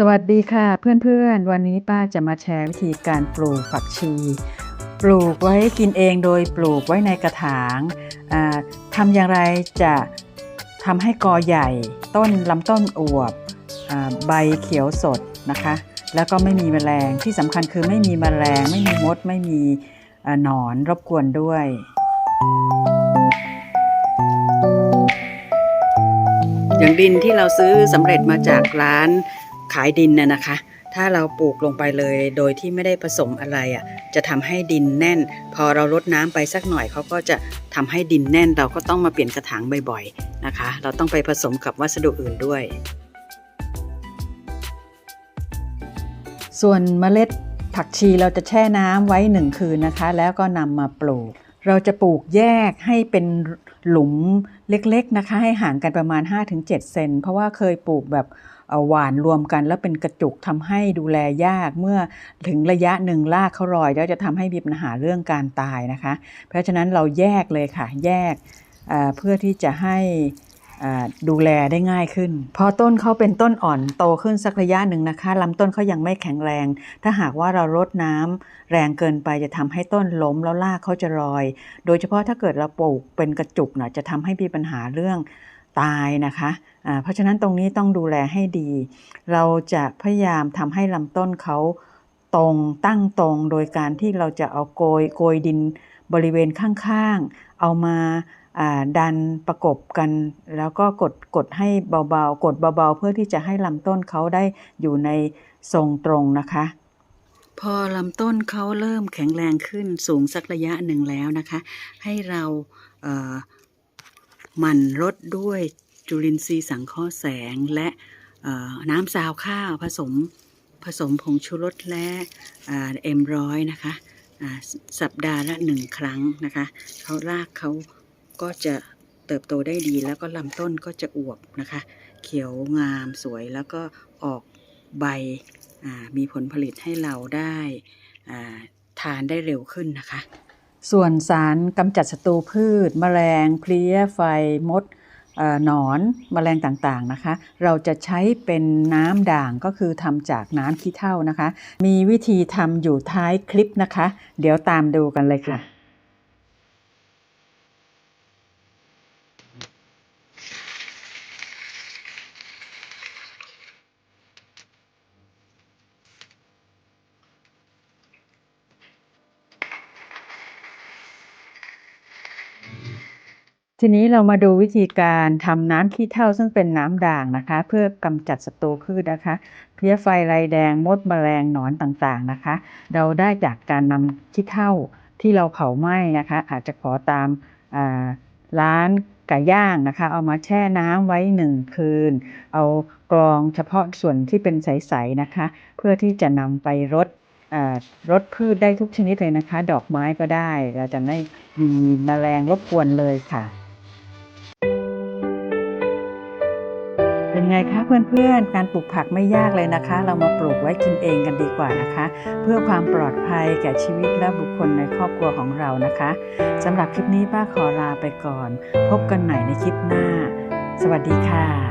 สวัสดีค่ะเพื่อนๆ วันนี้ป้าจะมาแชร์วิธีการปลูกผักชี ปลูกไว้กินเองโดยปลูกไว้ในกระถางอ่าทำอย่างไรจะทำให้กอใหญ่ ต้นลำต้นอวบอใบเขียวสดนะคะ แล้วก็ไม่มีแมลงที่สำคัญคือไม่มีแมลง ไม่มีมด ไม่มีหนอนรบกวนด้วยอย่างดินที่เราซื้อสำเร็จมาจากร้าน ขายดินน่ะนะคะ ถ้าเราปลูกลงไปเลยโดยที่ไม่ได้ผสมอะไรอะจะทำให้ดินแน่น พอเราลดน้ำไปสักหน่อยเขาก็จะทำให้ดินแน่น เราก็ต้องมาเปลี่ยนกระถางบ่อยๆนะคะ เราต้องไปผสมกับวัสดุอื่นด้วย ส่วนเมล็ดผักชีเราจะแช่น้ำไว้หนึ่งคืนนะคะ แล้วก็นำมาปลูก เราจะปลูกแยกให้เป็นหลุมเล็กๆนะคะ ให้ห่างกันประมาณ 5-7 เซนเพราะว่าเคยปลูกแบบ หวานรวมกัน แล้วเป็นกระจุกทำให้ดูแลยากเมื่อถึงระยะหนึ่งรากเขารอย แล้วจะทำให้มีปัญหาเรื่องการตายนะคะ เพราะฉะนั้นเราแยกเลยค่ะ แยกเพื่อที่จะให้ดูแลได้ง่ายขึ้น พอต้นเขาเป็นต้นอ่อนโตขึ้นสักระยะหนึ่งนะคะลำต้นเขายังไม่แข็งแรง ถ้าหากว่าเรารดน้ำแรงเกินไปจะทำให้ต้นล้มแล้วรากเขาจะรอย โดยเฉพาะถ้าเกิดเราปลูกเป็นกระจุกนะจะทำให้มีปัญหาเรื่อง ตายนะคะเพราะฉะนั้นตรงนี้ต้องดูแลให้ดี เราจะพยายามทำให้ลำต้นเขาตรงตั้งตรงโดยการที่เราจะเอาโกยโกยดินบริเวณข้างๆ เอามาดันประกบกัน แล้วก็กดกดให้เบาๆ กดเบาๆ เพื่อที่จะให้ลำต้นเขาได้อยู่ในทรงตรงนะคะ พอลำต้นเขาเริ่มแข็งแรงขึ้นสูงสักระยะหนึ่งแล้วนะคะ ให้เราเมั่นรดด้วยจุลินทรีย์สังเคราะห์แสงและน้ำซาวข้าวผสมผสมผงชูรสและเอ็มร้อยนะคะสัปดาห์ละหนึ่งครั้งนะคะเขารากเขาก็จะเติบโตได้ดีแล้วก็ลำต้นก็จะอวบนะคะ เขียวงามสวยแล้วก็ออกใบมีผลผลิตให้เราได้ทานได้เร็วขึ้นนะคะ ส่วนสารกำจัดศัตรูพืช แมลง เพลี้ย ไฟ มดหนอนแมลงต่างๆนะคะ เราจะใช้เป็นน้ำด่างก็คือทำจากน้ำขี้เถ้านะคะ มีวิธีทำอยู่ท้ายคลิปนะคะ เดี๋ยวตามดูกันเลยค่ะ ทีนี้เรามาดูวิธีการทำน้ำขี้เถ้าซึ่งเป็นน้ำด่างนะคะ เพื่อกำจัดศัตรูพืชนะคะเพลี้ยไฟลายแดงมดแมลงหนอนต่างๆนะคะ เราได้จากการนำขี้เถ้าที่เราเผาไหม้นะคะ อาจจะขอตามร้านไก่ย่างนะคะ เอามาแช่น้ำไว้หนึ่งคืน เอากรองเฉพาะส่วนที่เป็นใสๆนะคะ เพื่อที่จะนำไปรดรดพืชได้ทุกชนิดเลยนะคะ ดอกไม้ก็ได้ เราจะไม่มีแมลงรบกวนเลยค่ะ ไงคะเพื่อนๆ การปลูกผักไม่ยากเลยนะคะ เรามาปลูกไว้กินเองกันดีกว่านะคะ เพื่อความปลอดภัยแก่ชีวิตและบุคคลในครอบครัวของเรานะคะสำหรับคลิปนี้ป้าขอลาไปก่อน พบกันใหม่ในคลิปหน้า สวัสดีค่ะ